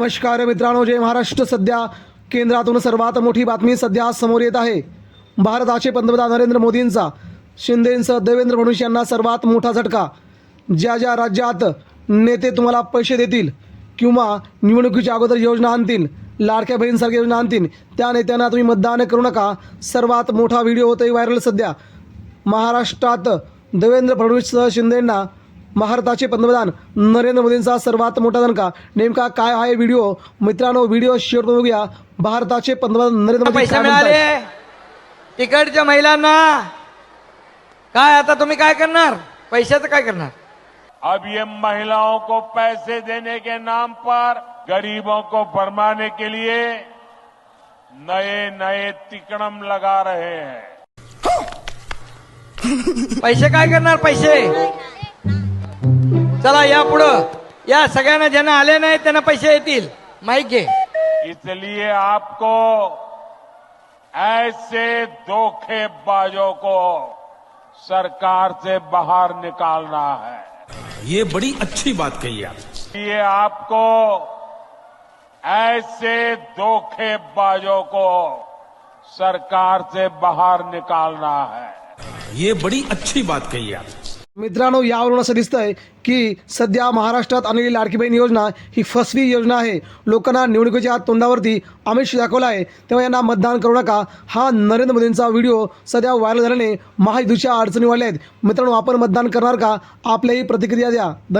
नमस्कार मित्रांनो जय महाराष्ट्र. सध्या केंद्रातून सर्वात मोठी बातमी सध्या समोर येत आहे. भारताचे पंतप्रधान नरेंद्र मोदींचा शिंदेंसह देवेंद्र फडणवीस यांना सर्वात मोठा झटका. ज्या ज्या राज्यात नेते तुम्हाला पैसे देतील किंवा निवडणुकीच्या अगोदर योजना आणतील लाडक्या बहीणसारख्या योजना आणतील त्या नेत्यांना तुम्ही मतदान करू नका. सर्वात मोठा व्हिडिओ होतोय व्हायरल सध्या. महाराष्ट्रात देवेंद्र फडणवीस शिंदेंना भारताचे पंतप्रधान नरेंद्र मोदींचा सर्वात मोठा दणका. नेमका काय आहे व्हिडिओ? मित्रांनो व्हिडिओ शेअर करून बघूया. भारताचे पंतप्रधान नरेंद्र मोदी मिळाले? तिकडच्या महिलांना. काय आता तुम्ही काय करणार? पैशाचं काय करणार? अब ये महिलाओं को पैसे देने के नाम पर गरीबों को फरमाने के लिए नए नए तिकड़म लगा रहे हैं। पैसे काय करणार? पैसे? चला या पुढं. या सगळ्यांना ज्यांना आले नाही त्यांना पैसे येतील. माहीत घे. इसलिए आपको ऐसे धोखेबाजों को सरकार से बाहर निकालना है। ये बड़ी अच्छी बात कही आप। ये आपको ऐसे धोखेबाजों को सरकार से बाहर निकालना है। ये बड़ी अच्छी बात कही आप। मित्रांनो यावरून असं दिसतंय की सध्या महाराष्ट्रात आलेली लाडकी बहीण योजना ही फसवी योजना आहे. लोकांना निवडणुकीच्या तोंडावरती आमिष दाखवला आहे. तेव्हा यांना मतदान करू नका. हा नरेंद्र मोदींचा व्हिडिओ सध्या व्हायरल झाल्याने महायुतीच्या अडचणी वाढल्या आहेत मित्रांनो आपण मतदान करणार का? आपल्याही प्रतिक्रिया द्या. धन्यवाद.